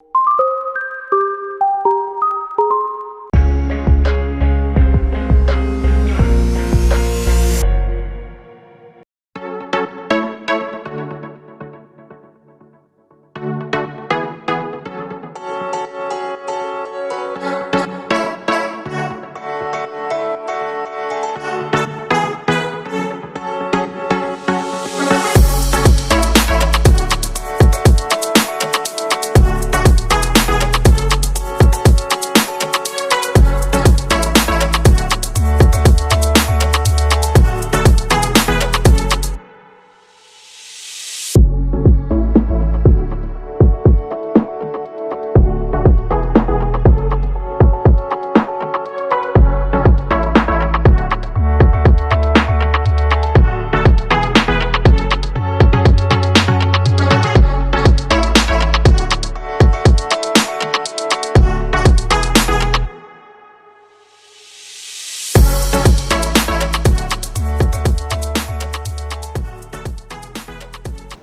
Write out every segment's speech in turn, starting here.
you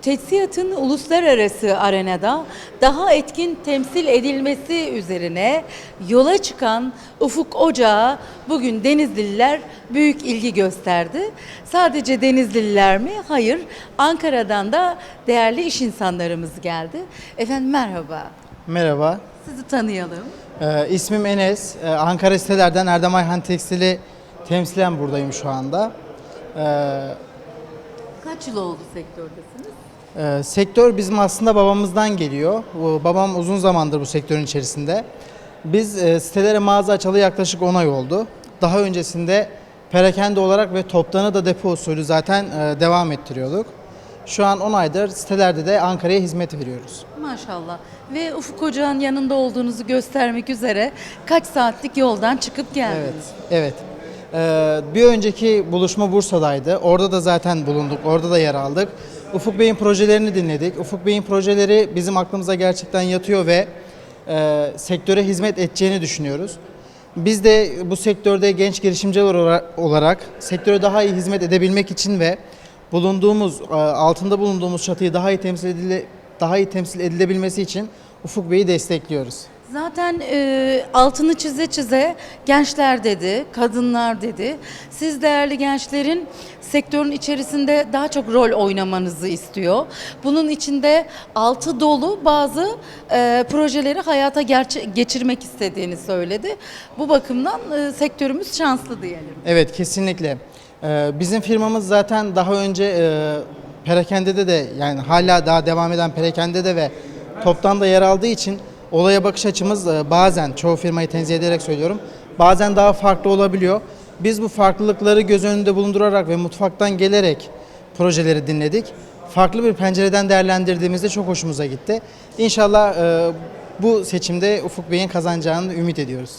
Teçhizatın uluslararası arenada daha etkin temsil edilmesi üzerine yola çıkan Ufuk Ocağı bugün Denizliler büyük ilgi gösterdi. Sadece Denizliler mi? Hayır. Ankara'dan da değerli iş insanlarımız geldi. Efendim merhaba. Merhaba, Sizi tanıyalım. ee, ismim Enes. Ee, Ankara sitelerden Erdem Ayhan Tekstil'i temsilen buradayım şu anda. Ee, Kaç yıl oldu sektördesiniz? E, sektör bizim aslında babamızdan geliyor. Bu, babam uzun zamandır bu sektörün içerisinde. Biz e, sitelere mağaza açalı yaklaşık 10 ay oldu. Daha öncesinde perakende olarak ve toptanı da depo usulü zaten e, devam ettiriyorduk. Şu an 10 aydır sitelerde de Ankara'ya hizmet veriyoruz. Maşallah. Ve Ufuk Ocağı'nın yanında olduğunuzu göstermek üzere kaç saatlik yoldan çıkıp geldiniz? Evet, evet. Ee, bir önceki buluşma Bursa'daydı. Orada da zaten bulunduk, orada da yer aldık. Ufuk Bey'in projelerini dinledik. Ufuk Bey'in projeleri bizim aklımıza gerçekten yatıyor ve e, sektöre hizmet edeceğini düşünüyoruz. Biz de bu sektörde genç girişimciler olarak, sektöre daha iyi hizmet edebilmek için ve bulunduğumuz, e, altında bulunduğumuz çatıyı daha iyi temsil edile, daha iyi temsil edilebilmesi için Ufuk Bey'i destekliyoruz. Zaten e, altını çize çize gençler dedi, kadınlar dedi. Siz değerli gençlerin sektörün içerisinde daha çok rol oynamanızı istiyor. Bunun içinde altı dolu bazı e, projeleri hayata geçirmek istediğini söyledi. Bu bakımdan e, sektörümüz şanslı diyelim. Evet kesinlikle. Ee, bizim firmamız zaten daha önce e, perakendede de yani hala daha devam eden perakendede ve toptan da yer aldığı için olaya bakış açımız e, bazen çoğu firmayı tenzih ederek söylüyorum bazen daha farklı olabiliyor. Biz bu farklılıkları göz önünde bulundurarak ve mutfaktan gelerek projeleri dinledik. Farklı bir pencereden değerlendirdiğimizde çok hoşumuza gitti. İnşallah e, bu seçimde Ufuk Bey'in kazanacağını ümit ediyoruz.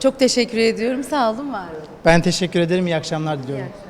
Çok teşekkür ediyorum. Sağ olun, var olun. Ben teşekkür ederim. İyi akşamlar diliyorum. İyi akşamlar.